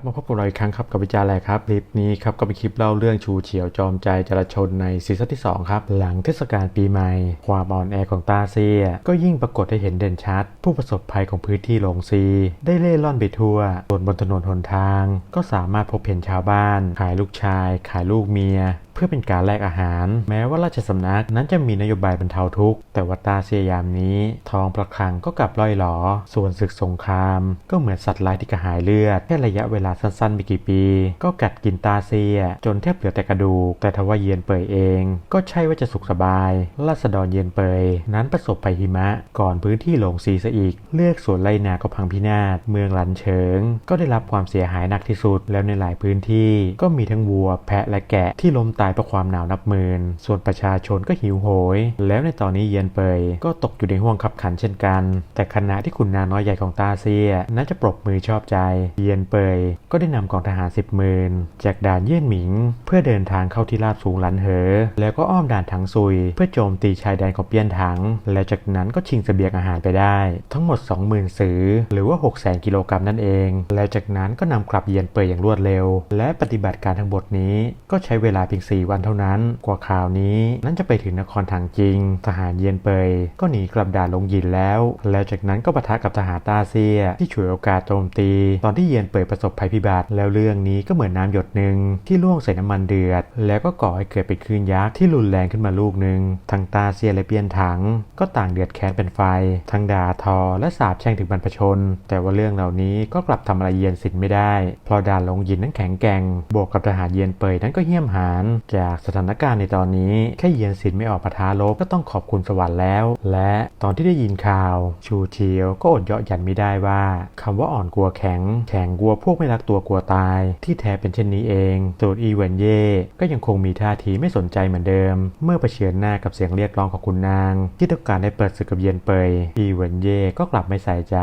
ครับมาพบกับเราอีกครั้งครับกับวิจารณ์แหลครับคลิปนี้ครับก็เป็นคลิปเล่าเรื่องชูเฉียวจอมใจจราชนในซีซั่นที่ 2 ครับ หลังเทศกาลปีใหม่ ความอ่อนแอของตาเซีย ก็ยิ่งปรากฏให้เห็นเด่นชัด ผู้ประสบภัยของพื้นที่หลงซี ได้เล่ร่อนไปทั่วส่วนบนถนนหนทาง ก็สามารถพบเห็นชาวบ้าน ขายลูกชาย ขายลูกเมีย พื่อเป็นการแลกอาหาร แม้ว่าราชสำนักนั้นจะมีนโยบายบรรเทาทุกข์แต่ว่าตาเซียยามนี้ ทองประคังก็กลับล่อยหลอ ส่วนศึกสงคราม ก็เหมือนสัตว์ร้ายที่กระหายเลือดแค่ระยะเวลาสั้นๆไม่กี่ปี ก็กัดกินตาเซีย จนแทบเหลือแต่กระดูก แต่ทว่าเยียนเปยเอง ก็ใช่ว่าจะสุขสบาย ราษฎรเยียนเปย นั้นประสบภัยหิมะ ก่อนพื้นที่หลงซีซะอีก เลือกสวนไรนาก็พังพินาศเมืองหลันเฉิง ก็ได้รับความเสียหายหนักที่สุดแล้วในหลายพื้นที่ ก็มีทั้งวัว แพะและแกะที่ล้มตายเพราะความหนาวนับหมื่น ส่วนประชาชนก็หิวโหย แล้วในตอนนี้เยียนเปยก็ตกอยู่ในห่วงขับขันเช่นกัน แต่ขณะที่ขุนนางน้อยใหญ่ของตาเซียนั้นจะปรบมือชอบใจ เยียนเปยก็ได้นำกองทหารสิบหมื่นจากด่านเยี่ยนหมิง เพื่อเดินทางเข้าที่ราบสูงหลันเหอ แล้วก็อ้อมด่านถังซุย เพื่อโจมตีชายแดนของเปียนถัง แล้วจากนั้นก็ชิงเสบียงอาหารไปได้ ทั้งหมด 20,000สือหรือว่า6 0 0 0 0กิโลกรัมนั่นเอง แล้วจากนั้นก็นำกลับเยียนเปยอย่างรวดเร็ว และปฏิบัติการทั้งหมดนี้ก็ใช้เวลาเพียง4 วันเท่านั้น กว่าข่าวนี้ นั้นจะไปถึงนครถังจริง ทหารเยียนเปย ก็หนีกลับด่านลงยินแล้ว แล้วจากนั้นก็ปะทะกับทหารตาเซีย ที่ฉวยโอกาสโจมตี ตอนที่เยียนเปยประสบภัยพิบัติ แล้วเรื่องนี้ก็เหมือนน้ำหยดหนึ่งที่ล่วงใส่น้ำมันเดือด แล้วก็ก่อให้เกิดเป็นคลื่นยักษ์ที่รุนแรงขึ้นมาลูกหนึ่งทั้งตาเซียและเปียนถัง ก็ต่างเดือดแค้นเป็นไฟทั้งด่าทอและสาบแช่งถึงบรรพชน แต่ว่าเรื่องเหล่านี้ก็กลับทำอะไรเยียนสินไม่ได้ เพราะด่านลงยินนั้นแข็งแกร่ง บวกกับทหารเยียนเปยนั้นก็เหี้ยมหาญจากสถานการณ์ในตอนนี้ แค่เยียนสินไม่ออกปะทะลบก็ต้องขอบคุณสวรรค์แล้ว และตอนที่ได้ยินข่าว ชูเชียวก็อดเยาะหยันไม่ได้ว่าคำว่าอ่อนกลัวแข็ง แข็งกลัวพวกไม่รักตัวกลัวตาย ที่แท้เป็นเช่นนี้เองส่วนอีเวนเย่ก็ยังคงมีท่าทีไม่สนใจเหมือนเดิม เมื่อเผชิญหน้ากับเสียงเรียกร้องของคุณนาง ที่ต้องการได้เปิดศึกกับเยียนเปยอีเวนเย่ก็กลับไม่ใส่ใจ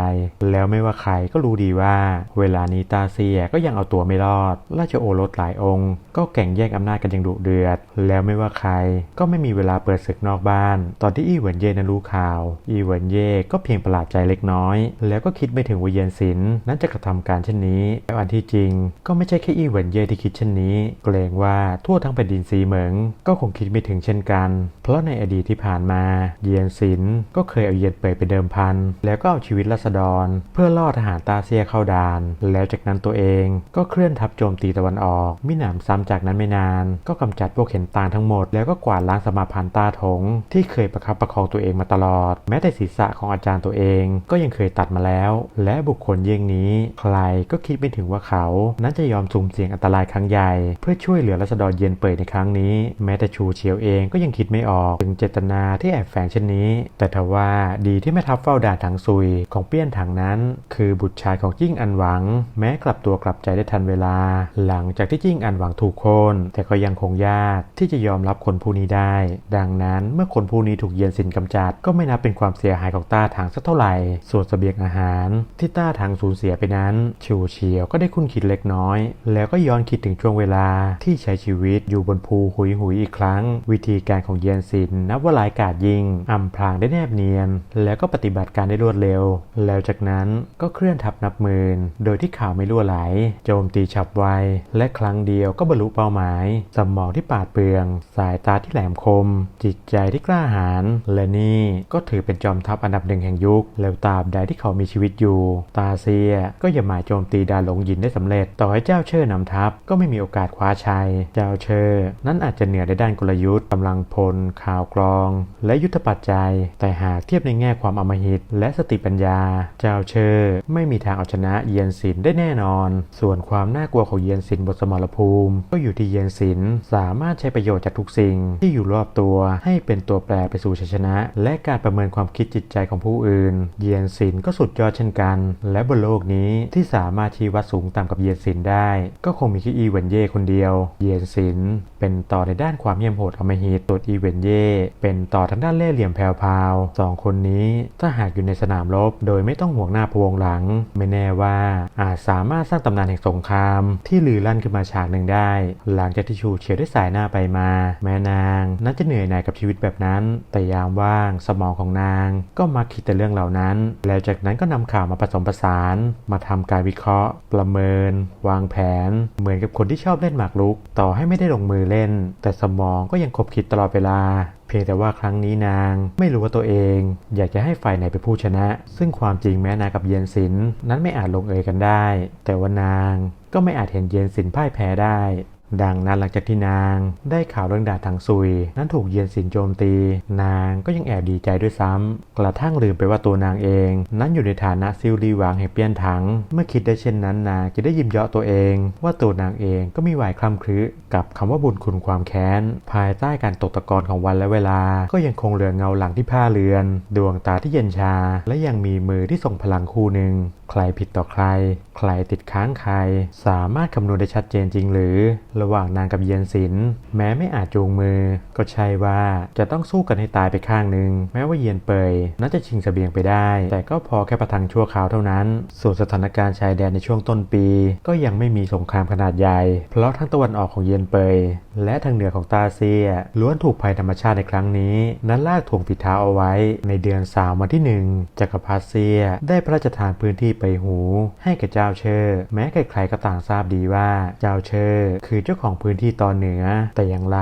แล้วไม่ว่าใครก็รู้ดีว่า เวลานี้ตาเซียก็ยังเอาตัวไม่รอด ราชโอรสหลายองค์ ก็แข่งแย่งอำนาจกันอย่างดุเดือด แล้วไม่ว่าใคร ก็ไม่มีเวลาเปิดศึกนอกบ้าน ตอนที่อีเวนเย่นั้นรู้ข่าว อีเวนเย่ก็เพียงประหลาดใจเล็กน้อย แล้วก็คิดไม่ถึงวเยียนสินนั้นจะกระทำการเช่นนี้แต่อันที่จริง ก็ไม่ใช่แค่อีเวนเย่ที่คิดเช่นนี้ เกรงว่าทั่วทั้งแผ่นดินซีเหมิงก็คงคิดไม่ถึงเช่นกัน เพราะในอดีตที่ผ่านมาเยียนสินก็เคยเอาเยียนเปยไปเดิมพัน แล้วก็เอาชีวิตรัษฎร เพื่อล่อทหารตาเซียเข้าด่าน แล้วจากนั้นตัวเองก็เคลื่อนทัพโจมตีตะวันออกมิหนำซ้ำจากนั้นไม่นาน ก็กำจัดพวกเห็นต่างทั้งหมด แล้วก็กวาดล้างสมาพันธ์ตาถง ที่เคยประคับประคองตัวเองมาตลอด แม้แต่ศีรษะของอาจารย์ตัวเอง ก็ยังเคยตัดมาแล้ว และบุคคลเยี่ยงนี้ ใครก็คิดไม่ถึงว่าเขา นั้นจะยอมสุ่มเสี่ยงอันตรายครั้งใหญ่ เพื่อช่วยเหลือรัษฎรเย็นเปิดในครั้งนี้ แม้แต่ชูเฉียวเองก็ยังคิดไม่ออกถึงเจตนาที่แอบแฝงเช่นนี้ แต่ทว่าดีที่แม่ทัพเฝ้าด่านถังซุยของเปี้ยนถังนั้น คือบุตรชายของจิ้งอันหวัง แม้กลับตัวกลับใจได้ทันเวลา หลังจากที่จิ้งอันหวังถูกโค่นแต่ก็ยังคงยากที่จะยอมรับคนผู้นี้ได้ ดังนั้นเมื่อคนผู้นี้ถูกเยียนสินกำจัด ก็ไม่นับเป็นความเสียหายของต้าถังสักเท่าไหร่ ส่วนเสบียงอาหาร ที่ต้าถังสูญเสียไปนั้นชูเฉียวก็ได้คุ้นคิดเล็กน้อย แล้วก็ย้อนคิดถึงช่วงเวลาที่ใช้ชีวิตอยู่บนภูหุยหุยอีกครั้ง วิธีการของเยียนสินนับว่าหลายกาดยิงอำพรางได้แนบเนียน แล้วก็ปฏิบัติการได้รวดเร็ว แล้วจากนั้นก็เคลื่อนทัพนับหมื่น โดยที่ข่าวไม่ล่วไหล โจมตีฉับไว และครั้งเดียวก็บรรลุเป้าหมายสมมองที่ปาดเปรื่อง สายตาที่แหลมคม จิตใจที่กล้าหาญและนี่ก็ถือเป็นจอมทัพอันดับหนึ่งแห่งยุค แล้วตราบใดที่เขามีชีวิตอยู่ ตาเซียก็อย่าหมายโจมตีดาหลงยินได้สำเร็จ ต่อให้เจ้าเชิญนำทัพก็ไม่มีโอกาสคว้าชัย เจ้าเชอนั้นอาจจะเหนือในด้านกลยุทธ์กำลังพล ข่าวกรอง และยุทธปัจจัย แต่หากเทียบในแง่ความอมหิต และสติปัญญา เจ้าเชอไม่มีทางเอาชนะเยียนสินได้แน่นอน ส่วนความน่ากลัวของเยียนสินบนสมรภูมิ ก็อยู่ที่เยียนสินสามารถใช้ประโยชน์จากทุกสิ่งที่อยู่รอบตัว ให้เป็นตัวแปรไปสู่ชัยชนะ และการประเมินความคิดจิตใจของผู้อื่น เยียนสินก็สุดยอดเช่นกัน และบนโลกนี้ที่สามารถชี้วัดสูงต่ำกับเยียนสินได้ ก็คงมีแค่อีเวนเย่คนเดียว เยียนสินเป็นต่อในด้านความเยี่ยมโหดอมหิตตัวอีเวนเย่เป็นต่อทางด้านเล่ห์เหลี่ยมแผวพาวสองคนนี้ถ้าหากอยู่ในสนามรบ โดยไม่ต้องห่วงหน้าพวงหลัง ไม่แน่ว่าอาจสามารถสร้างตำนานแห่งสงคราม ที่ลือลั่นขึ้นมาฉากหนึ่งได้ หลังจากที่ชูเฉียวได้สายหน้าไปมา แม่นาง นั้นจะเหนื่อยหน่ายกับชีวิตแบบนั้น แต่ยามว่างสมองของนาง ก็มาคิดแต่เรื่องเหล่านั้น แล้วจากนั้นก็นำข่าวมาผสมผสาน มาทำการวิเคราะห์ ประเมิน วางแผน เหมือนกับคนที่ชอบเล่นหมากรุก ต่อให้ไม่ได้ลงมือเล่น แต่สมองก็ยังคบคิดตลอดเวลาเพียงแต่ว่าครั้งนี้นางไม่รู้ว่าตัวเอง อยากจะให้ฝ่ายไหนเป็นผู้ชนะ ซึ่งความจริงแม้นางกับเย็นสินนั้นไม่อาจลงเอยกันได้ แต่ว่านางก็ไม่อาจเห็นเย็นสินพ่ายแพ้ได้ ดังนั้นหลังจากที่นางได้ข่าวเรื่องดาบทางซุย นั้นถูกเยียนสินโจมตี นางก็ยังแอบดีใจด้วยซ้ำกระทั่งลืมไปว่าตัวนางเอง นั้นอยู่ในฐานะซิลลีหวางแห่งเปี้ยนถัง เมื่อคิดได้เช่นนั้นนางจะได้ยิ้มเยาะตัวเอง ว่าตัวนางเองก็มีไหวคล่ำครึกับคำว่าบุญคุณความแค้น ภายใต้การตกตะกอนของวันและเวลา ก็ยังคงเหลือเงาหลังที่ผ้าเรือน ดวงตาที่เย็นชา และยังมีมือที่ส่งพลังคู่หนึ่งใครผิดต่อใคร ใครติดค้างใคร สามารถคำนวณได้ชัดเจนจริงหรือระหว่างนางกับเยียนสินแม้ไม่อาจจูงมือ ก็ใช่ว่าจะต้องสู้กันให้ตายไปข้างหนึ่งแม้ว่าเยียนเปยน่าจะชิงเสบียงไปได้ แต่ก็พอแค่ประทังชั่วคราวเท่านั้น ส่วนสถานการณ์ชายแดนในช่วงต้นปี ก็ยังไม่มีสงครามขนาดใหญ่ เพราะทั้งตะวันออกของเยียนเปย และทางเหนือของตาเซียล้วนถูกภัยธรรมชาติในครั้งนี้ นั้นลากถ่วงผิดเท้าเอาไว้ ในเดือนสามวันที่หนึ่งจักรพรรดิเซีย ได้พระราชทานพื้นที่ไปหู ให้กับเจ้าเชอร์แม้ใครๆก็ต่างทราบดีว่าเจ้าเชอร์คือเจ้าของพื้นที่ตอนเหนือ แต่อย่างไร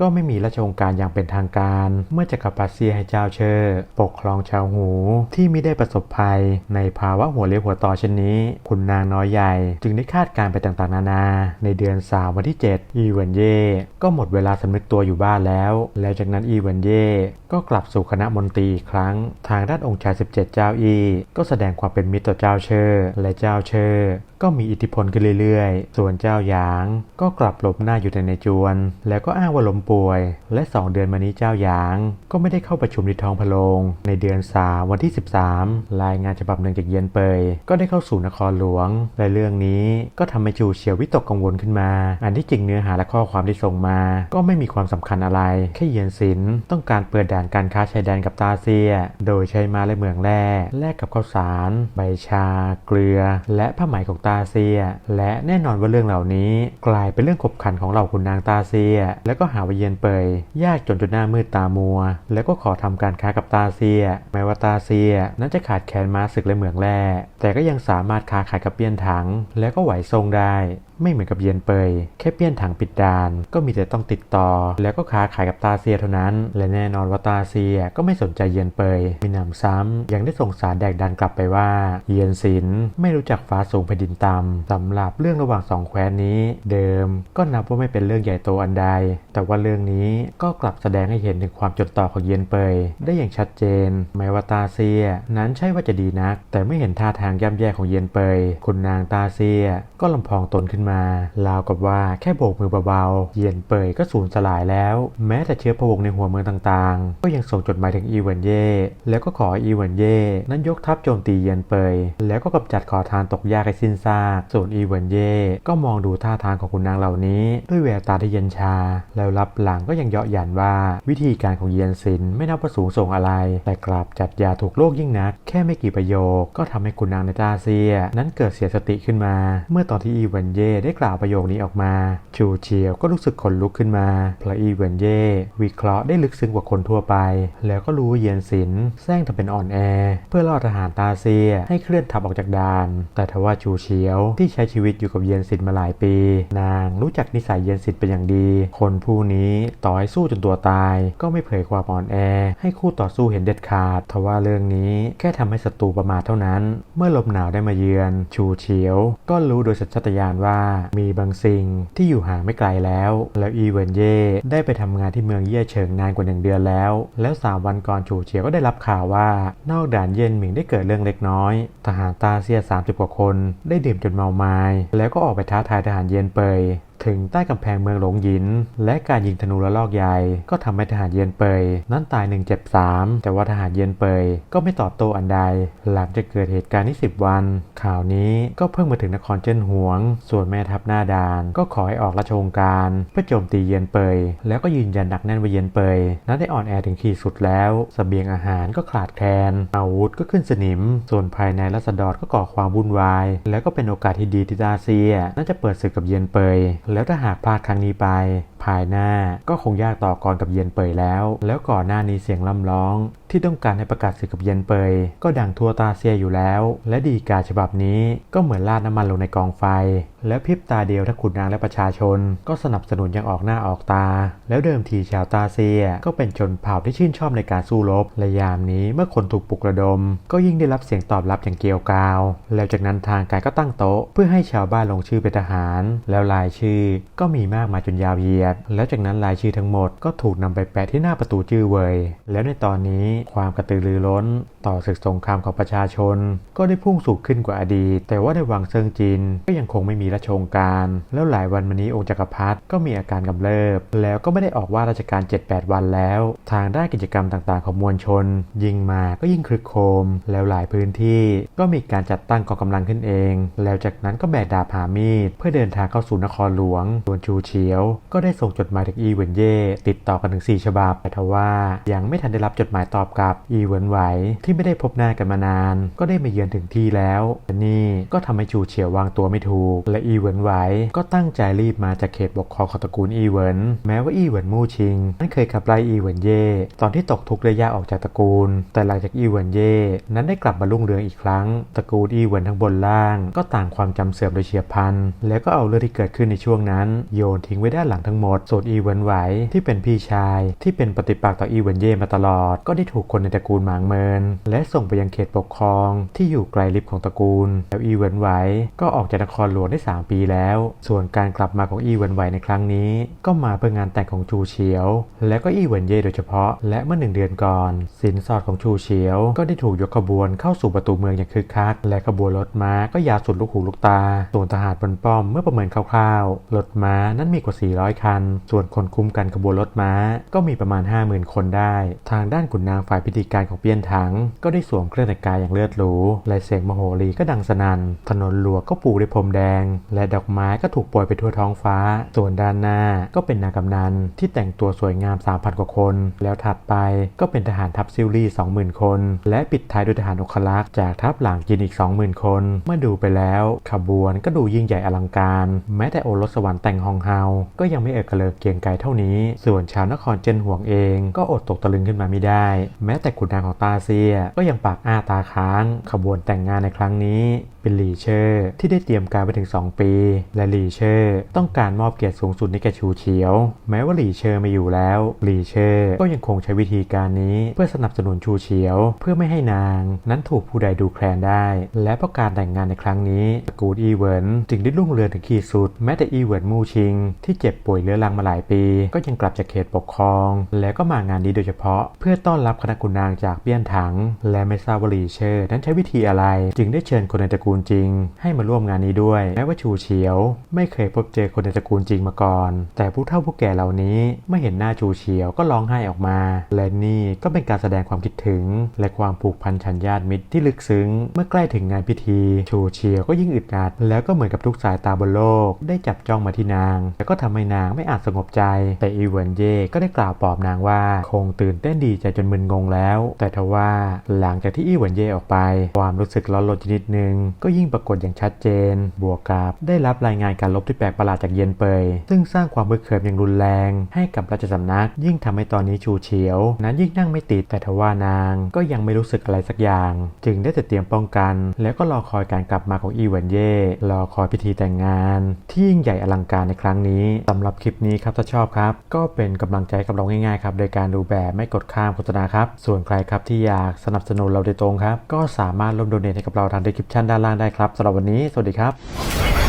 ก็ไม่มีราชองค์การอย่างเป็นทางการ เมื่อจักรพรรดิเซียให้เจ้าเชอร์ปกครองชาวหูที่ไม่ได้ประสบภัย ในภาวะหัวเลี้ยวหัวต่อเช่นนี้ คุณนางน้อยใหญ่ จึงได้คาดการณ์ไปต่างๆ นานา ในเดือนสามวันที่ 7 อีเวนเย่ก็หมดเวลาสำนึกตัวอยู่บ้านแล้ว แล้วจากนั้นอีเวนเย่ก็กลับสู่คณะมนตรีอีกครั้ง ทางด้านองค์ชาย 17 เจ้าอี ก็แสดงความเป็นมิตรต่อเจ้าเชอร์และเจ้าเชอร์ ก็มีอิทธิพลขึ้นเรื่อยๆ ส่วนเจ้าหยาง ก็กลับหลบหน้าอยู่แต่ในจวน แล้วก็อ้างว่าล้มป่วย และ 2 เดือนมานี้เจ้าหยาง ก็ไม่ได้เข้าประชุมที่ท้องพระโรงในเดือน 3 วันที่ 13 รายงานฉบับหนึ่งจากเยียนเปย ก็ได้เข้าสู่นครหลวง และเรื่องนี้ก็ทำให้จูเฉียววิตกกังวลขึ้นมา อันที่จริงเนื้อหาและข้อความที่ส่งมา ก็ไม่มีความสำคัญอะไร แค่เยียนศิลต้องการเปิดด่านการค้าชายแดนกับตาเซีย โดยใช้มาและเมืองแร่แลกกับข้าวสาร ใบชา เกลือ และผ้าไหมของตาเซีย และแน่นอนว่าเรื่องเหล่านี้ กลายเป็นเรื่องขบขันของเหล่าขุนนางตาเซีย แล้วก็หาวเยนเปยยากจนจนหน้ามืดตามัว แล้วก็ขอทำการค้ากับตาเซีย แม้ว่าตาเซีย นั้นจะขาดแคลนม้าศึกและเหมืองแร่แต่ก็ยังสามารถค้าขายกับเปียนถัง แล้วก็ไหวทรงได้ไม่เหมือนกับเยียนเปย แค่เปี้ยนถังปิดดาน ก็มีแต่ต้องติดต่อ แล้วก็ค้าขายกับตาเซียเท่านั้น และแน่นอนว่าตาเซียก็ไม่สนใจเยียนเปย มีหนำซ้ำยังได้ส่งสารแดกดันกลับไปว่า เยียนศิลไม่รู้จักฟ้าสูงแผ่นดินตำสำหรับเรื่องระหว่างสองแคว้นนี้ เดิมก็นับว่าไม่เป็นเรื่องใหญ่โตอันใด แต่ว่าเรื่องนี้ก็กลับแสดงให้เห็นถึงความจดต่อของเยียนเปย ได้อย่างชัดเจนแม้ว่าตาเซีย นั้นใช่ว่าจะดีนัก แต่ไม่เห็นท่าทางย่ำแย่ของเยียนเปยคุณนางตาเซีย ก็ลำพองตนขึ้นมาราวกับว่าแค่โบกมือเบาๆเยียนเปยก็สูญสลายแล้ว แม้แต่เชื้อพระวงในหัวเมืองต่างๆ ก็ยังส่งจดหมายถึงอีเวนเย่แล้วก็ขออีเวนเย่นั้นยกทัพโจมตีเยียนเปย แล้วก็กำจัดขอทานตกยากให้สิ้นซากส่วนอีเวนเย่ก็มองดูท่าทางของคุณนางเหล่านี้ ด้วยแววตาที่เย็นชา แล้วรับหลังก็ยังเยาะหยันว่า วิธีการของเยียนซินไม่นับว่าสูงส่งอะไร แต่กลับจัดยาถูกโลกยิ่งนัก แค่ไม่กี่ประโยคก็ทำให้คุณนางในตาเซีย นั้นเกิดเสียสติขึ้นมา เมื่อตอนที่อีเวนเย่ได้กล่าวประโยคนี้ออกมา ชูเชียวก็รู้สึกขนลุกขึ้นมาเพราะอีเวนเย่วิเคราะห์ได้ลึกซึ้งกว่าคนทั่วไป แล้วก็รู้เยียนสินแซงทำเป็นอ่อนแอ เพื่อล่อทหารตาเซียให้เคลื่อนทัพออกจากด่าน แต่ทว่าชูเชียว ที่ใช้ชีวิตอยู่กับเยียนสินมาหลายปี นางรู้จักนิสัยเยียนสินเป็นอย่างดี คนผู้นี้ต่อให้สู้จนตัวตาย ก็ไม่เผยความอ่อนแอ ให้คู่ต่อสู้เห็นเด็ดขาดทว่าเรื่องนี้แค่ทำให้ศัตรูประมาทเท่านั้น เมื่อลมหนาวได้มาเยือน ชูเฉียว ก็รู้โดยสัญชาตญาณว่ามีบางสิ่งที่อยู่ห่างไม่ไกลแล้ว แล้วอีเวนเย่ได้ไปทำงานที่เมืองเย่เฉิงนานกว่าหนึ่งเดือนแล้ว แล้วสามวันก่อนชูเฉียวก็ได้รับข่าวว่า นอกด่านเย็นหมิงได้เกิดเรื่องเล็กน้อย ทหารตาเซีย30กว่าคนได้ดื่มจนเมาไม้แล้วก็ออกไปท้าทายทหารเย็นเปย ถึงใต้กำแพงเมืองหลงหยิน และการยิงธนูและลอกใหญ่ก็ทำให้ทหารเยียนเปย นั้นตายหนึ่งเจ็บสามแต่ว่าทหารเยียนเปยก็ไม่ตอบโต้อันใด หลังจากเกิดเหตุการณ์ที่10 วัน ข่าวนี้ก็เพิ่งมาถึงนครเจิ้นหวง ส่วนแม่ทัพหน้าดาน ก็ขอให้ออกราชองการเพื่อโจมตีเยียนเปย แล้วก็ยืนยันหนักแน่นว่าเยียนเปย นั้นได้อ่อนแอถึงขีดสุดแล้วสเสบียงอาหารก็ขาดแคลนอาวุธก็ขึ้นสนิม ส่วนภายในรัษฎรก็ก่อความวุ่นวาย แล้วก็เป็นโอกาสที่ดีที่ตาเซียน่าจะเปิดศึกกับเยียนเปยแล้วถ้าหากพลาดครั้งนี้ไปายหน้า ก็คงยากต่อกรกับเย็นเปยแล้ว แล้วก่อนหน้านี้เสียงล่ำร้อง ที่ต้องการให้ประกาศศึกกับเย็นเปย ก็ดังทั่วตาเซียอยู่แล้ว และดีกาฉบับนี้ก็เหมือนราดน้ำมันลงในกองไฟ แล้วพริบตาเดียวทั้งขุนนางและประชาชน ก็สนับสนุนอย่างออกหน้าออกตา แล้วเดิมทีชาวตาเซียก็เป็นชนเผ่าที่ชื่นชอบในการสู้รบและยามนี้เมื่อคนถูกปลุกระดม ก็ยิ่งได้รับเสียงตอบรับอย่างเกลียวกาว แล้วจากนั้นทางการก็ตั้งโต๊ะ เพื่อให้ชาวบ้านลงชื่อเป็นทหาร แล้วรายชื่อก็มีมากมายจนยาวเหยียดแล้วจากนั้นรายชื่อทั้งหมดก็ถูกนำไปแปะที่หน้าประตูจื้อเวยแล้วในตอนนี้ความกระตือรือร้น ต่อศึกสงครามของประชาชน ก็ได้พุ่งสูงขึ้นกว่าอดีต แต่ว่าในวังเซิงจีนก็ยังคงไม่มีราชองการ แล้วหลายวันมานี้องค์จักรพรรดิก็มีอาการกำเริบ แล้วก็ไม่ได้ออกว่าราชการ 7-8 วันแล้ว ทางด้านกิจกรรมต่างๆของมวลชน ยิ่งมาก็ยิ่งคลึกโครมแล้วหลายพื้นที่ก็มีการจัดตั้งกองกำลังขึ้นเอง แล้วจากนั้นก็แบกดาบหามีด เพื่อเดินทางเข้าสู่นครหลวงส่วนชูเฉียว ก็ได้ส่งจดหมายถึงอีเวนเย่ติดต่อกันถึง 4 ฉบับแต่ว่ายังไม่ทันได้รับจดหมายตอบกลับอีเวนไหวที่ไม่ได้พบหน้ากันมานาน ก็ได้มาเยือนถึงที่แล้วแนี่ก็ทำให้ชูเฉียววางตัวไม่ถูก และอีเวนไหวก็ตั้งใจรีบมาจากเขตปกครองของตระกูลอีเวนแม้ว่าอีเวนมู่ชิงนั้นเคยขับไล่อีเวนเย่ตอนที่ตกทุกข์ได้ยากออกจากตระกูล แต่หลังจากอีเวนเย่นั้นได้กลับมารุ่งเรืองอีกครั้ง ตระกูลอีเวนทั้งบนล่าง ก็ต่างความจำเสื่อมโดยเฉียบพลันแล้วก็เอาเรื่องที่เกิดขึ้นในช่วงนั้น โยนทิ้งไว้ด้านหลังทั้งหมดส่วนอีเวนไหวที่เป็นพี่ชาย ที่เป็นปฏิปักษ์ต่ออีเวนเย่มาตลอด ก็ได้ถูกคนในตระกูลหมางเมิน และส่งไปยังเขตปกครองที่อยู่ไกลลิบของตระกูล แล้วอีเวนไหวก็ออกจากนครหลวงได้ 3 ปีแล้ว ส่วนการกลับมาของอีเวนไหวในครั้งนี้ ก็มาเพื่องานแต่งของชูเฉียว และก็อีเวนเย่โดยเฉพาะ และเมื่อหนึ่งเดือนก่อน สินสอดของชูเฉียว ก็ได้ถูกยกขบวนเข้าสู่ประตูเมืองอย่างคึกคัก และขบวนรถม้าก็ยาวสุดลูกหูลูกตาส่วนทหารบนป้อมเมื่อประเมินคร่าวๆรถม้านั้นมีกว่า 400คันส่วนคนคุมกันขบวนรถม้า ก็มีประมาณ 50,000 คนได้ ทางด้านขุนนางฝ่ายพิธีการของเปี้ยนถัง ก็ได้สวมเครื่องแต่งกายอย่างเลือดหรูและเสียงมโหรีก็ดังสนั่นถนนหลวงก็ปูด้วยพรมแดง และดอกไม้ก็ถูกโปรยไปทั่วท้องฟ้า ส่วนด้านหน้าก็เป็นนางกำนันที่แต่งตัวสวยงาม 3,000 กว่าคน แล้วถัดไปก็เป็นทหารทัพซิลลี่ 20,000 คน และปิดท้ายด้วยทหารอกคลักษ์จากทัพหลังจีนอีก 20,000 คน เมื่อดูไปแล้วขบวนก็ดูยิ่งใหญ่อลังการ แม้แต่โอรสสวรรค์แต่งฮองเฮา ก็ยังไม่เอกระเลิกเกียงไกรเท่านี้ ส่วนชาวนครเจนห่วงเองก็อดตกตะลึงขึ้นมาไม่ได้ แม้แต่ขุนนางของตาเซียก็ยังปากอ้าตาค้าง ขบวนแต่งงานในครั้งนี้เป็นหลีเชอร์ที่ได้เตรียมการไปถึง 2 ปี และหลีเชอร์ต้องการมอบเกียรติสูงสุดให้แก่ชูเฉียว แม้ว่าหลีเชอร์ไม่อยู่แล้วหลีเชอร์ก็ยังคงใช้วิธีการนี้ เพื่อสนับสนุนชูเฉียว เพื่อไม่ให้นางนั้นถูกผู้ใดดูแคลนได้ และเพราะการแต่งงานในครั้งนี้ตระกูลอีเวินจึงได้รุ่งเรืองถึงขีดสุด แม้แต่อีเวินมูชิง ที่เจ็บป่วยเรื้อรังมาหลายปี ก็ยังกลับจากเขตปกครอง และก็มางานนี้โดยเฉพาะ เพื่อต้อนรับคณะขุนนางจากเปี้ยนถัง และไม่ทราบว่าลีเชอร์นั้นใช้วิธีอะไร จึงได้เชิญคนในตระกูลจริง ให้มาร่วมงานนี้ด้วยแม้ว่าชูเฉียว ไม่เคยพบเจอคนในตระกูลจริงมาก่อน แต่ผู้เฒ่าผู้แก่เหล่านี้เมื่อเห็นหน้าชูเฉียวก็ร้องไห้ออกมา และนี่ก็เป็นการแสดงความคิดถึง และความผูกพันฉันญาติมิตรที่ลึกซึ้ง เมื่อใกล้ถึงงานพิธี ชูเฉียวก็ยิ่งอึดอัด แล้วก็เหมือนกับทุกสายตาบนโลก ได้จับจ้องมาที่นางแล้วก็ทำให้นางไม่อาจสงบใจ แต่อีเวนเย่ก็ได้กล่าวปลอบนางว่าคงตื่นเต้นดีใจจนมึนงงแล้ว แต่ทว่าหลังจากที่อีเวนเย่ออกไป ความรู้สึกร้อนรนชนิดหนึ่งก็ยิ่งปรากฏอย่างชัดเจน บวกกับได้รับรายงานการลบที่แปลกประหลาดจากเย็นเปย ซึ่งสร้างความเบื่อเขิมอย่างรุนแรง ให้กับราชสำนัก ยิ่งทำให้ตอนนี้ชูเฉียว นั้นยิ่งนั่งไม่ติดแต่ทว่านางก็ยังไม่รู้สึกอะไรสักอย่าง จึงได้แต่เตรียมป้องกัน แล้วก็รอคอยการกลับมาของอีเวนเย่รอคอยพิธีแต่งงาน ที่ยิ่งใหญ่อลังการในครั้งนี้สำหรับคลิปนี้ครับถ้าชอบครับ ก็เป็นกำลังใจกับเราง่ายๆครับโดยการดูแบบไม่กดข้ามโฆษณาครับ ส่วนใครครับที่อยากสนับสนุนเราโดยตรงครับ ก็สามารถร่วมโดเนทให้กับเราทางดีคริปชันด้านล่างได้ครับสำหรับวันนี้ สวัสดีครับ